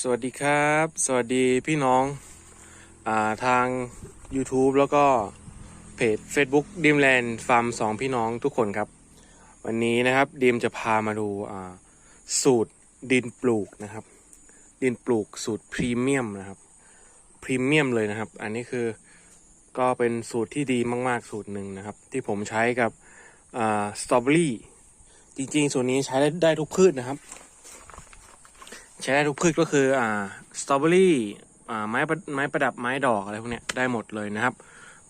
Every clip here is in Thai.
สวัสดีครับ สวัสดีพี่น้องอาทาง YouTube แล้วก็เพจ Facebook d ีมแลนด์ฟาร์มสองพี่น้องทุกคนครับ วันนี้นะครับดีมจะพามาดูอ่าสูตรดินปลูกนะครับ ดินปลูกสูตรพรีเมียมนะครับพรีเมียมเลยนะครับ อันนี้คือก็เป็นสูตรที่ดีมาก ๆ สูตรหนึ่งนะครับ ที่ผมใช้กับสตรอเบอรี่จริง ๆ สูตรนี้ใช้ได้ได้ทุกพืชนะครับ ใช้ได้ทุกพืชก็คืออ่าสตรอเบอรี่อ่าไม้ไม้ประดับไม้ดอกอะไรพวกเนี้ยได้หมดเลยนะครับ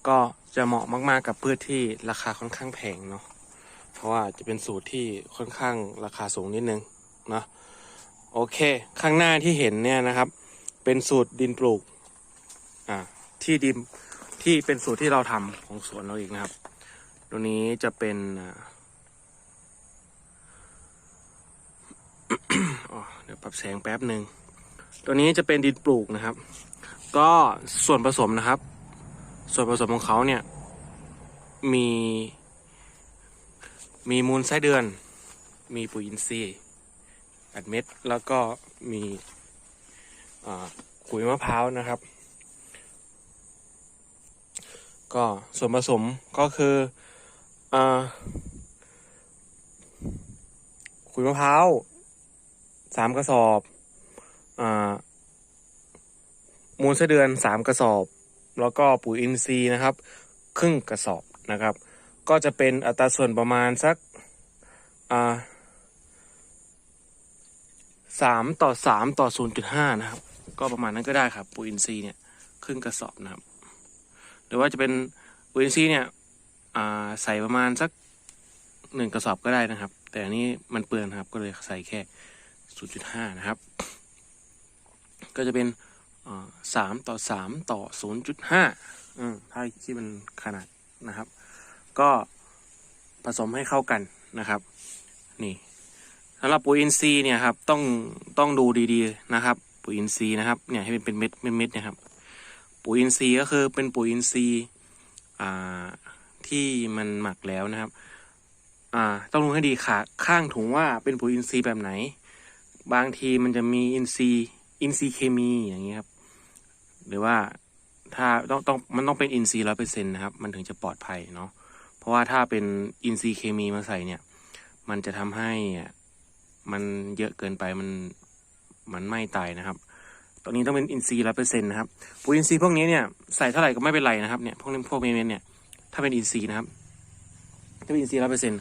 ก็จะเหมาะมากๆกับพืชที่ราคาค่อนข้างแพงเนาะเพราะว่าจะเป็นสูตรที่ค่อนข้างราคาสูงนิดนึงนะโอเค ข้างหน้าที่เห็นเนี่ยนะครับ เป็นสูตรดินปลูกอ่าที่ดินที่เป็นสูตรที่เราทำของสวนเราเองนะครับ ตัวนี้จะเป็นอ่า อ๋อ เดี๋ยวปรับแสงแป๊บหนึ่ง ตัวนี้จะเป็นดินปลูกนะครับ ก็ส่วนผสมนะครับ ส่วนผสมของเขาเนี่ย มี มีมูลไส้เดือน มีปุ๋ยอินทรีย์อัดเม็ด แล้วก็มีขุยมะพร้าวนะครับ ก็ส่วนผสมก็คืออขุยมะพร้าว สามกระสอบอมูลไสเดือนสามกระสอบ แล้วก็ปุ๋ยอินทรีย์นะครับ ครึ่งกระสอบนะครับ ก็จะเป็นอัตราส่วนประมาณสักสามต่อสามต่อศูนย์จุดห้านะครับ ก็ประมาณนั้นก็ได้ครับ ปุ๋ยอินทรีย์เนี่ยครึ่งกระสอบนะครับ หรือว่าจะเป็นปุ๋ยอินทรีย์เนี่ยใส่ประมาณสักหนึ่งกระสอบก็ได้นะครับ แต่อันนี้มันเปลืองนครับก็เลยใส่แค่ 0.5 นะครับ ก็จะเป็นสามต่อสามต่อ 0.5อืมถ้าที่มันขนาดนะครับ ก็ผสมให้เข้ากันนะครับ นี่สำหรับปุ๋ยอินทรีย์เนี่ยครับต้องต้องดูดีๆนะครับ ปุ๋ยอินทรีย์นะครับเนี่ยให้เป็นเป็นเม็ดเป็นเม็ดนะครับ ปุ๋ยอินทรีย์ก็คือเป็นปุ๋ยอินทรีย์ที่มันหมักแล้วนะครับ ต้องรู้ให้ดีค่ะข้างถุงว่าเป็นปุ๋ยอินทรีย์แบบไหน บางทีมันจะมีอินทรีอินทรีเคมีอย่างเงี้ยครับ หรือว่าถ้าต้องต้องมันต้องเป็นอินทรีร้อยเปอร์เซ็นต์นะครับ มันถึงจะปลอดภัยเนาะเพราะว่าถ้าเป็นอินทรีเคมีมาใส่เนี่ย มันจะทำให้มันเยอะเกินไปมันมันไม่ตายนะครับตอนนี้ต้องเป็นอินทรีร้อยเปอร์เซ็นต์นะครับปุ๋ยอินทรีพวกนี้เนี่ยใส่เท่าไหร่ก็ไม่เป็นไรนะครับเนี่ยพวกนี้พวกเมนเนี่ยถ้าเป็นอินทรีนะครับถ้าเป็นอินทรีร้อยเปอร์เซ็นต์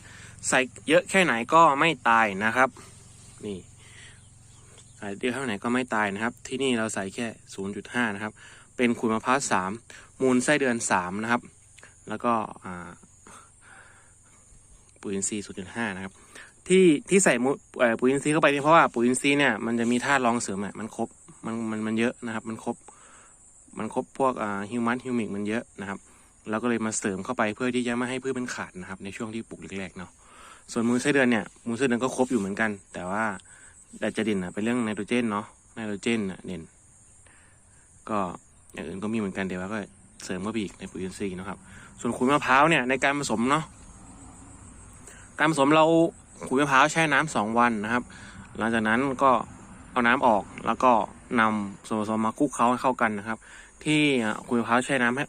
ใส่เยอะแค่ไหนก็ไม่ตายนะครับ นี่ เยอะเท่าไหนก็ไม่ตายนะครับ ที่นี่เราใส่แค่ 0.5 นะครับ เป็นขุยมะพร้าวสามมูลไส้เดือนสามนะครับ แล้วก็ปุ๋ยอินทรีย์ 0.5 นะครับ ที่ที่ใส่ปุ๋ยอินทรีย์เข้าไปนี่เพราะว่าปุ๋ยอินทรีย์เนี่ยมันจะมีธาตุรองเสริมอะมันครบมันมันมันเยอะนะครับ มันครบมันครบพวกฮิวมัสฮิวมิกมันเยอะนะครับเราก็เลยมาเสริมเข้าไปเพื่อที่จะไม่ให้พืชมันขาดนะครับ ในช่วงที่ปลูกแรกๆเนาะส่วนมูลไส้เดือนเนี่ยมูลไส้เดือนก็ครบอยู่เหมือนกัน แต่ว่า แต่จะเด่นนะเป็นเรื่องไนโตรเจนเนาะไนโตรเจนน่ะเด่นก็อย่างอื่นก็มีเหมือนกันแต่ว่าก็เสริมเข้าไปอีกในปุ๋ยอินทรีย์นะครับ ส่วนขุยมะพร้าวเนี่ยในการผสมเนาะการผสมเราขุยมะพร้าวแช่น้ำสองวันนะครับ หลังจากนั้นก็เอาน้ำออกแล้วก็นำส่วนผสมมาคลุกเคล้าให้เข้ากันนะครับ ที่ขุยมะพร้าวแช่น้ำให้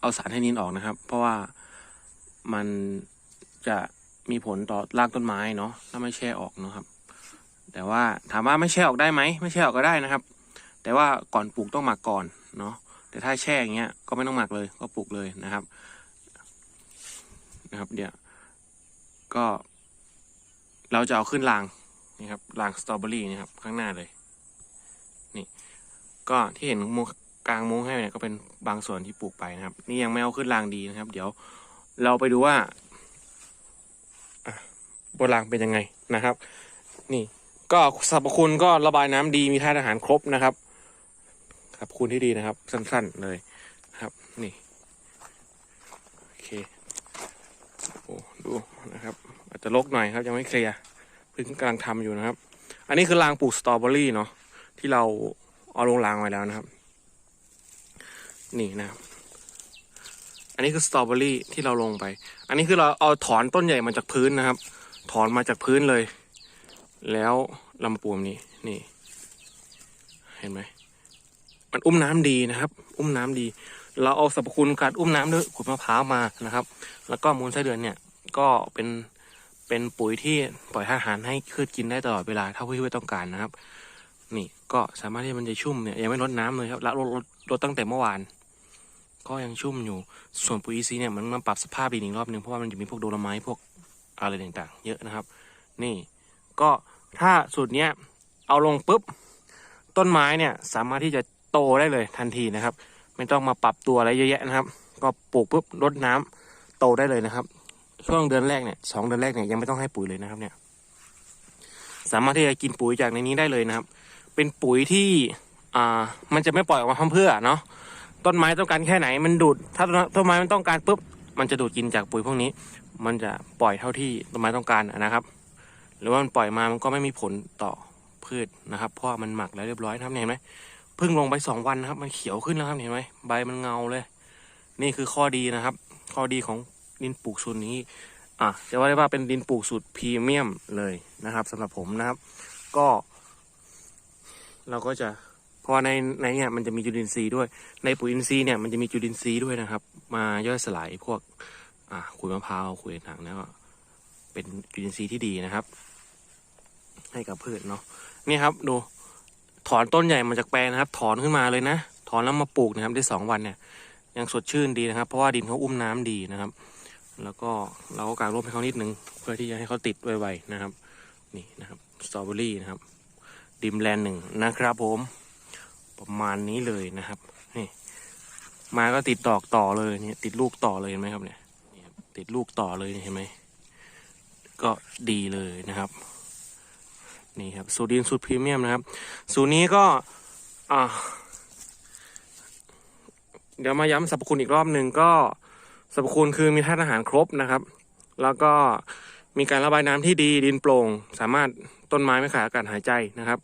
เอาสารไทนินออกนะครับ เพราะว่ามันจะมีผลต่อรากต้นไม้เนาะถ้าไม่แช่ออกเนาะครับ แต่ว่าถามว่าไม่แช่ออกได้ไหมไม่แช่ออกก็ได้นะครับ แต่ว่าก่อนปลูกต้องหมักก่อนเนาะแต่ถ้าแช่อย่างเงี้ยก็ไม่ต้องหมักเลยก็ปลูกเลยนะครับนะครับเดี๋ยวก็ เราจะเอาขึ้นรางนี่ครับรางสตรอเบอรี่นี่ครับข้างหน้าเลย นี่ ก็ที่เห็นมุงกลางมุ้งให้เนี่ยก็เป็นบางส่วนที่ปลูกไปนะครับ นี่ยังไม่เอาขึ้นรางดีนะครับ เดี๋ยวเราไปดูว่าบนรางเป็นยังไงนะครับ นี่ ก็สรรพคุณก็ระบายน้ำดีมีธาตุอาหารครบนะครับ ครับคุณที่ดีนะครับ สั้นๆเลยครับนี่โอเคโอ้ดูนะครับ อาจจะลกหน่อยครับยังไม่เคลียร์เพิ่งกำลังทำอยู่นะครับ อันนี้คือรางปลูกสตรอเบอรี่เนาะที่เราเอาลงรางไว้แล้วนะครับ นี่นะครับ อันนี้คือสตรอเบอรี่ที่เราลงไป อันนี้คือเราเอาถอนต้นใหญ่มาจากพื้นนะครับ ถอนมาจากพื้นเลย แล้วลำปูมนี้นี่ เห็นไหมมันอุ้มน้ำดีนะครับ อุ้มน้ำดี เราเอาสรรพคุณการอุ้มน้ำด้วยขุดมะพร้าวมานะครับ แล้วก็มูลไส้เดือนเนี่ย ก็เป็นเป็นปุ๋ยที่ปล่อยอาหารให้พืชกินได้ตลอดเวลาเท่าที่พืชต้องการนะครับ นี่ก็สามารถที่มันจะชุ่มเนี่ยยังไม่ลดน้ำเลยครับละลดลดลดตั้งแต่เมื่อวาน ก็ยังชุ่มอยู่ ส่วนปุ๋ยอินทรีย์เนี่ยมันมาปรับสภาพดินอีกรอบหนึ่งเพราะว่ามันจะมีพวกโดโลไม้พวกอะไรต่างๆ เยอะนะครับ นี่ก็ ถ้าสูตรเนี้ยเอาลงปุ๊บ ต้นไม้เนี่ยสามารถที่จะโตได้เลยทันทีนะครับ ไม่ต้องมาปรับตัวอะไรเยอะแยะนะครับ ก็ปลูกปุ๊บรดน้ำโตได้เลยนะครับ ช่วงเดือนแรกเนี่ยสองเดือนแรกเนี่ยยังไม่ต้องให้ปุ๋ยเลยนะครับเนี่ย สามารถที่จะกินปุ๋ยจากในนี้ได้เลยนะครับ เป็นปุ๋ยที่อ่ามันจะไม่ปล่อยออกมาพร่ำเพื่อเนาะต้นไม้ต้องการแค่ไหนมันดูด ถ้าต้นไม้มันต้องการปุ๊บ มันจะดูดกินจากปุ๋ยพวกนี้ มันจะปล่อยเท่าที่ต้นไม้ต้องการนะครับ หรือว่ามันปล่อยมามันก็ไม่มีผลต่อพืชนะครับ เพราะมันหมักแล้วเรียบร้อยนะครับเห็นไหมเพิ่งลงไปสองวันนะครับ มันเขียวขึ้นแล้วครับเห็นไหมใบมันเงาเลย นี่คือข้อดีนะครับ ข้อดีของดินปลูกสูตรนี้อะจะว่าได้ว่าเป็นดินปลูกสูตรพรีเมียมเลยนะครับสำหรับผมนะครับ ก็ เราก็จะเพราะในในเนี่ยมันจะมีจุลินทรีย์ด้วย ในปุ๋ยอินทรีย์เนี่ยมันจะมีจุลินทรีย์ด้วยนะครับ มาย่อยสลายพวกอ่าขุยมะพร้าวขุยถังแล้วก็เป็นจุลินทรีย์ที่ดีนะครับ ให้กับพืชเนาะนี่ครับดูถอนต้นใหญ่มาจากแปลงนะครับ ถอนขึ้นมาเลยนะ ถอนแล้วมาปลูกนะครับได้สองวันเนี่ย ยังสดชื่นดีนะครับ เพราะว่าดินเขาอุ้มน้ำดีนะครับ แล้วก็เราก็กางร่มให้เขานิดนึงเพื่อที่จะให้เขาติดไวๆนะครับ นี่นะครับสตรอเบอรี่นะครับ ดิมแลนด์หนึ่งนะครับผม ประมาณนี้เลยนะครับนี่มาก็ติดดอกต่อเลยเนี่ยติดลูกต่อเลยเห็นไหมครับเนี่ยติดลูกต่อเลยเห็นไหมก็ดีเลยนะครับ นี่ครับสูตรดินสูตรพรีเมียมนะครับ สูตรนี้ก็อ่าเดี๋ยวมาย้ำสรรพคุณอีกรอบหนึ่งก็สรรพคุณคือมีธาตุอาหารครบนะครับ แล้วก็มีการระบายน้ำที่ดีดินโปร่ง สามารถต้นไม้ไม่ขาดอากาศหายใจนะครับ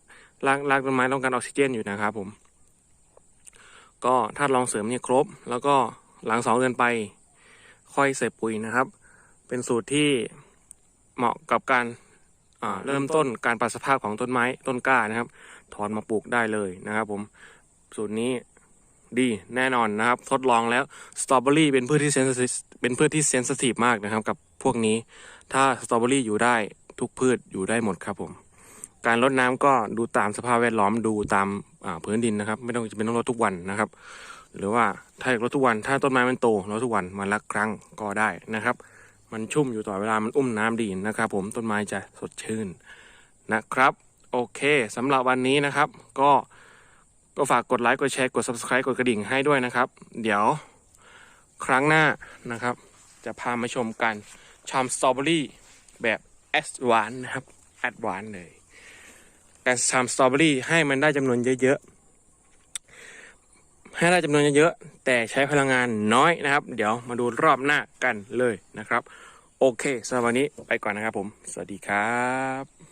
รากรากต้นไม้ต้องการออกซิเจนอยู่นะครับผม ก็ถ้าลองเสริมเนี่ยครบ แล้วก็หลังสองเดือนไป ค่อยใส่ปุ๋ยนะครับ เป็นสูตรที่เหมาะกับการ เริ่มต้นการปรับสภาพของต้นไม้ต้นกล้านะครับ ถอนมาปลูกได้เลยนะครับ ผมสูตรนี้ดีแน่นอนนะครับ ทดลองแล้วสตรอเบอรี่เป็นพืชที่เซนซิเป็นพืชที่เซนซิทีฟมากนะครับ กับพวกนี้ ถ้าสตรอเบอรี่อยู่ได้ทุกพืชอยู่ได้หมดครับผม การรดน้ำก็ดูตามสภาพแวดล้อมดูตามาพื้นดินนะครับ ไม่ต้องจะเป็นต้องรดทุกวันนะครับ หรือว่าถ้าอยากรดทุกวันถ้าต้นไม้มันโตรดทุกวันวันละครั้งก็ได้นะครับ มันชุ่มอยู่ตลอดเวลามันอุ้มน้ำดีนะครับผมต้นไม้จะสดชื่นนะครับ โอเคสำหรับวันนี้นะครับ ก็ก็ฝากกดไลค์กดแชร์กด subscribe กดกระดิ่งให้ด้วยนะครับ เดี๋ยวครั้งหน้านะครับ จะพามาชมกันชามสตรอเบอรี่แบบแอดวานนะครับแอดวานเลยการทำสตรอเบอรี่ให้มันได้จำนวนเยอะๆ ให้ได้จำนวนเยอะๆแต่ใช้พลังงานน้อยนะครับ เดี๋ยวมาดูรอบหน้ากันเลยนะครับ โอเคสำหรับวันนี้ไปก่อนนะครับผม สวัสดีครับ